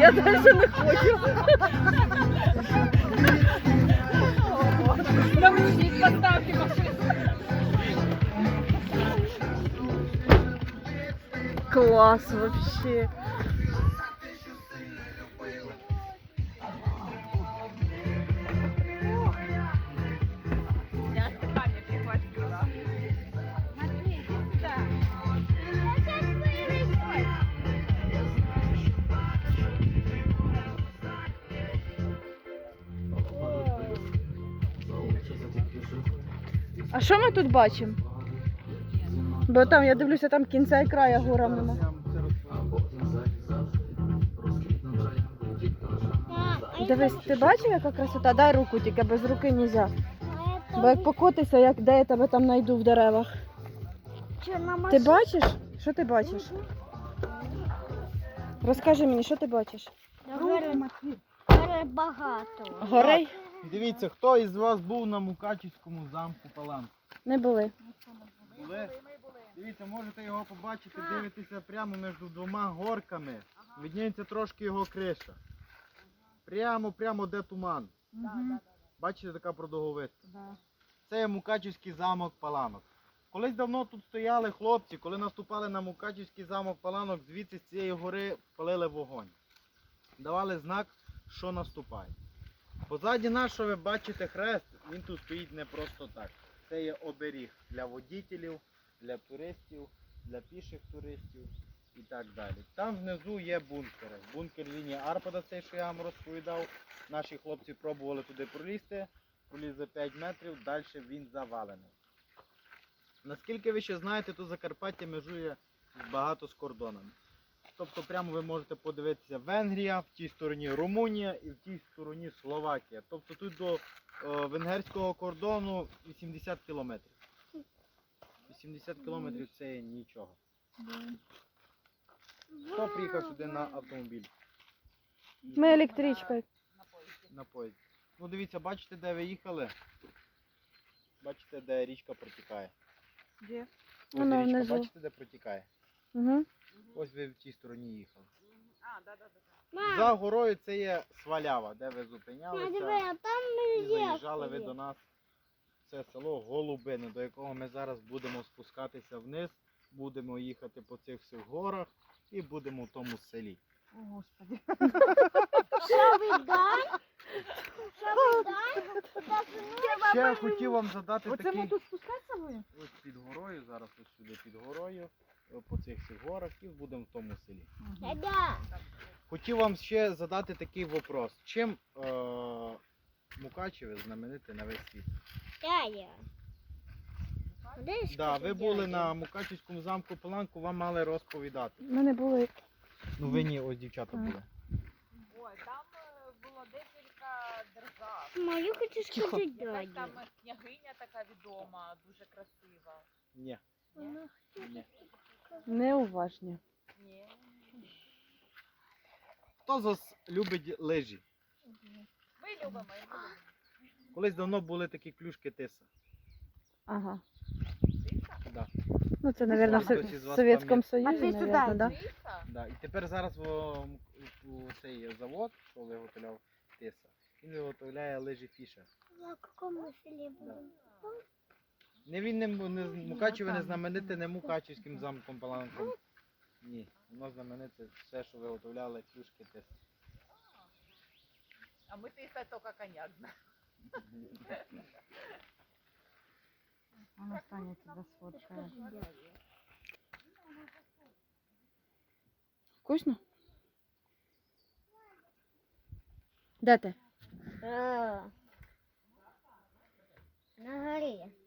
Я далі не хочу. Научник поставьте машину. Клас вообще. А що ми тут бачимо? Бо там, я дивлюся, там кінця і края гора нема. Дивись, ти бачив, яка красота? Дай руку тільки, без руки нельзя. Бо як покотися, як де я тебе там знайду в деревах. Ти бачиш? Що ти бачиш? Розкажи мені, що ти бачиш? Гори багато. Дивіться, хто із вас був на Мукачівському замку Паланку? Не були. Були? Дивіться, можете його побачити, дивитеся прямо між двома горками. Видніється трошки його криша. Прямо, прямо де туман. Бачите, така продовговиста. Це є Мукачівський замок Паланок. Колись давно тут стояли хлопці, коли наступали на Мукачівський замок Паланок, звідси з цієї гори палили вогонь. Давали знак, що наступає. Позаді нас, що ви бачите хрест, він тут стоїть не просто так. Це є оберіг для водітелів, для туристів, для піших туристів і так далі. Там внизу є бункери. Бункер лінії Арпада, цей, що я вам розповідав. Наші хлопці пробували туди пролізти, пролізли 5 метрів, далі він завалений. Наскільки ви ще знаєте, то Закарпаття межує багато з кордонами. Тобто прямо ви можете подивитися Венгрія, в тій стороні Румунія і в тій стороні Словакія. Тобто тут до е, венгерського кордону 80 кілометрів. 80 кілометрів це є нічого. Хто приїхав сюди на автомобіль? Ми електричкою. На поїзді. Ну дивіться, бачите, де ви їхали? Бачите, де річка протікає. Де? Ось Вона річка, внизу. бачите, де протікає? Угу. Ось ви в тій стороні їхали. А, да, да, да. За горою це є свалява, де ви зупинялися. а там І заїжджали ви до нас. Це село Голубини, до якого ми зараз будемо спускатися вниз, будемо їхати по цих всіх горах і будемо в тому селі. О, Господи. Ви ви? Ще я хотів вам задати Оце такий ми тут спускатися будемо? ось під горою, зараз ось сюди під горою, по цих всіх горах і будемо в тому селі. Хотів вам ще задати такий вопрос. Чим е, Мукачеве знамените на весь світ? Да, ви були на Мукачівському замку Паланку, вам мали розповідати. Ми не були. Ну ви ні, ось дівчата були. Ой, там е, було декілька держав. Мам, я хочу Тихо. сказати Якась там княгиня така відома, дуже красива. Ні, Ні? ні. Неуважні. Ні. Хто з вас любить лижі? Ми любимо. Колись давно були такі клюшки тиса. Ага. Да, Ну це, мабуть, в із вас Совєтському пам'ятає. Союзі, мабуть, да? Тиса? да. І тепер зараз в, у цей завод, що виготовляв тиса, він виготовляє лижі Фішер. В якому селі були? Не він не, не Мукачеве не знамените не Мукачівським замком Паланком. Ні, воно знамените все, що виготовляли клюшки тиса. А ми тиса тільки коньяк знаємо. Вона Таня тебе сфоткає. Вкусно? Де ти? На горі.